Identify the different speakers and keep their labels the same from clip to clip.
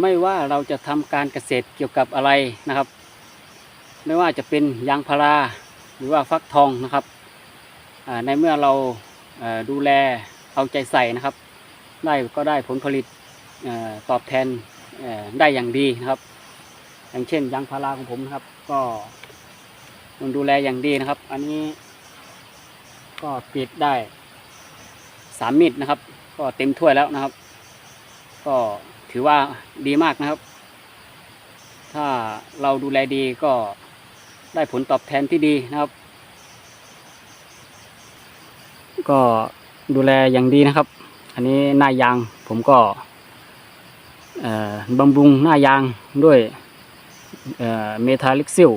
Speaker 1: ไม่ว่าเราจะทำการเกษตรเกี่ยวกับอะไรนะครับ ไม่ว่าจะเป็นยางพาราหรือว่าฟักทองนะครับในเมื่อเราดูแลเอาใจใส่นะครับ ได้ก็ได้ผลผลิตตอบแทนได้อย่างดีนะครับ อย่างเช่นยางพาราของผมนะครับ ก็มันดูแลอย่างดีนะครับ อันนี้ก็กรีดได้สามมิดนะครับ ก็เต็มถ้วยแล้วนะครับ ก็ ถือว่าดีมากนะครับ ถ้าเราดูแลดีก็ได้ผลตอบแทนที่ดีนะครับ ก็ดูแลอย่างดีนะครับ อันนี้หน้ายางผมก็บำรุงหน้ายางด้วยเอ่อเมทาลิกซิล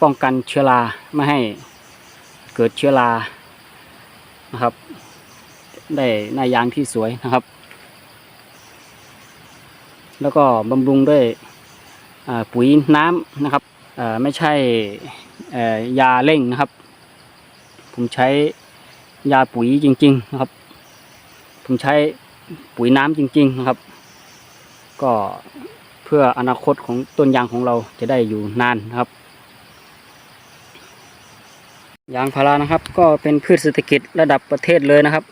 Speaker 1: ป้องกันเชื้อราไม่ให้เกิดเชื้อรานะครับ ได้หน้ายางที่สวยนะครับ แล้วก็บำรุงด้วยปุ๋ยน้ำนะครับไม่ใช่ยาเร่งนะครับ ผมใช้ยาปุ๋ยจริง ๆ นะครับ ผมใช้ปุ๋ยน้ำจริง ๆ นะครับ ก็เพื่ออนาคตของต้นยางของเราจะได้อยู่นานนะครับ ยางพารานะครับ ก็เป็นพืชเศรษฐกิจระดับประเทศเลยนะครับ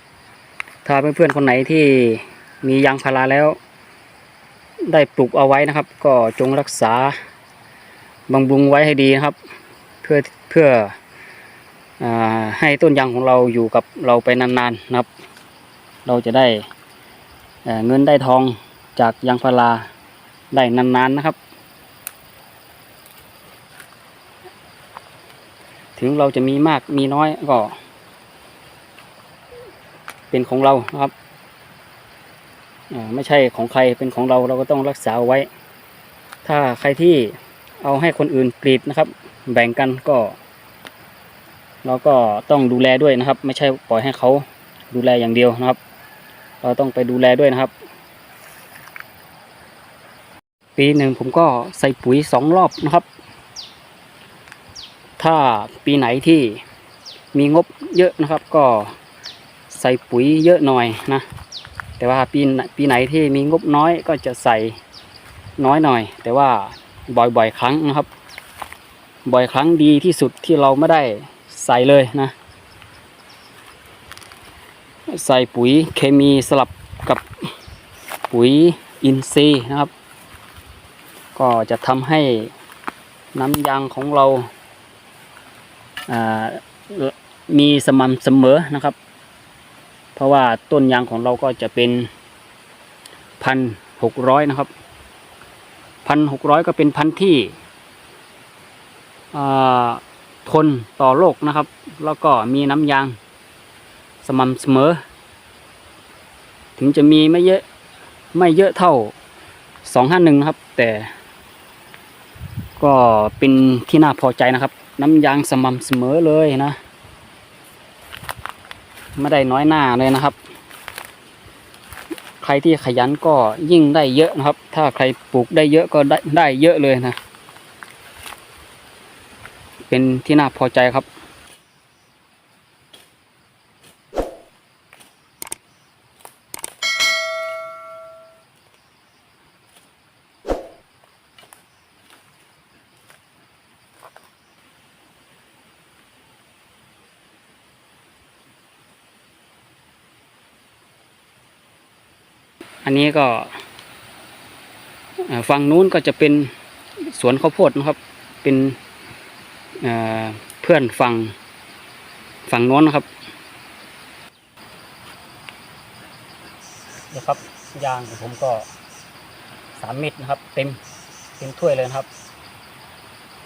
Speaker 1: ถ้าเพื่อนๆคนไหนที่มียางพาราแล้ว ได้ปลูกเอาไว้นะครับ ก็จงรักษาบำรุงไว้ให้ดีนะครับ เพื่อเพื่ออให้ต้นยางของเราอยู่กับเราไปนานๆนะครับ เราจะได้เงินได้ทองจากยางพาราได้นานๆนะครับ ถึงเราจะมีมากมีน้อยก็ เป็นของเรานะครับ ไม่ใช่ของใครเป็นของเราเราก็ต้องรักษาเอาไว้ ถ้าใครที่เอาให้คนอื่นกรีดนะครับ แบ่งกันก็ เราก็ต้องดูแลด้วยนะครับ ไม่ใช่ปล่อยให้เขาดูแลอย่างเดียวนะครับ เราต้องไปดูแลด้วยนะครับ ปีหนึ่งผมก็ใส่ปุ๋ยสองรอบนะครับ ถ้าปีไหนที่มีงบเยอะนะครับ ก็ใส่ปุ๋ยเยอะหน่อยนะ แต่ว่าปีไหนปีไหนที่มีงบน้อยก็จะใส่น้อยหน่อย แต่ว่าบ่อยๆ ครั้งนะครับ บ่อยครั้งดีที่สุดที่เราไม่ได้ใส่เลยนะ ใส่ปุ๋ยเคมีสลับกับปุ๋ยอินทรีย์นะครับ ก็จะทำให้น้ำยางของเราามีสม่ำเสมอนะครับ เพราะว่าต้นยางของเราก็จะเป็นพันหกร้อยนะครับพันหกร้อยก็เป็นพันที่ทนต่อโรคนะครับ แล้วก็มีน้ำยางสม่ำเสมอ ถึงจะมีไม่เยอะไม่เยอะเท่าสองห้าหนึ่งครับ แต่ก็เป็นที่น่าพอใจนะครับ น้ำยางสม่ำเสมอเลยนะ ไม่ได้น้อยหน้าเลยนะครับ ใครที่ขยันก็ยิ่งได้เยอะนะครับ ถ้าใครปลูกได้เยอะก็ได้ได้เยอะเลยนะ เป็นที่น่าพอใจครับ อันนี้ก็ฝั่งนู้นก็จะเป็นสวนข้าวโพดนะครับ เป็นเเพื่อนฝั่งฝั่งโน้นนะครับนี่ครับยางของผมก็สามเม็ดนะครับ เต็มเต็มถ้วยเลยนะครับ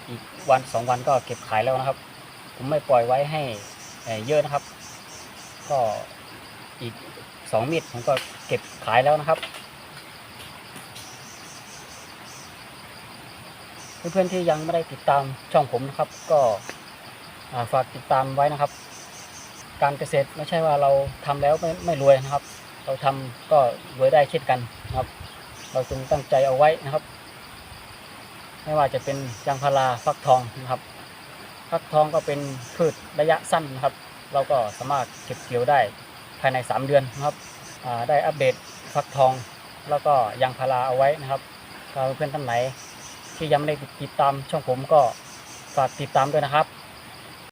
Speaker 1: อีกวันสองวันก็เก็บขายแล้วนะครับ ผมไม่ปล่อยไว้ให้เเยอะนะครับ ก็อีก สองเม็ดผมก็เก็บขายแล้วนะครับเพื่อนๆที่ยังไม่ได้ติดตามช่องผมนะครับ ก็าฝากติดตามไว้นะครับ การเกษตรไม่ใช่ว่าเราทำแล้วไม่ไม่รวยนะครับ เราทำก็รวยได้เช่นกันนะครับ เราจงตั้งใจเอาไว้นะครับ ไม่ว่าจะเป็นยางพาราฟักทองนะครับฟักทองก็เป็นพืชระยะสั้นนะครับ เราก็สามารถเก็บเกี่ยวได้ ภายใน 3 เดือนนะครับได้อัปเดตฟักทอง แล้วก็ยางพาราเอาไว้นะครับถ้าเพื่อนท่านไหนที่ยังไม่ได้ติดตามช่องผมก็ฝากติดตามด้วยนะครับ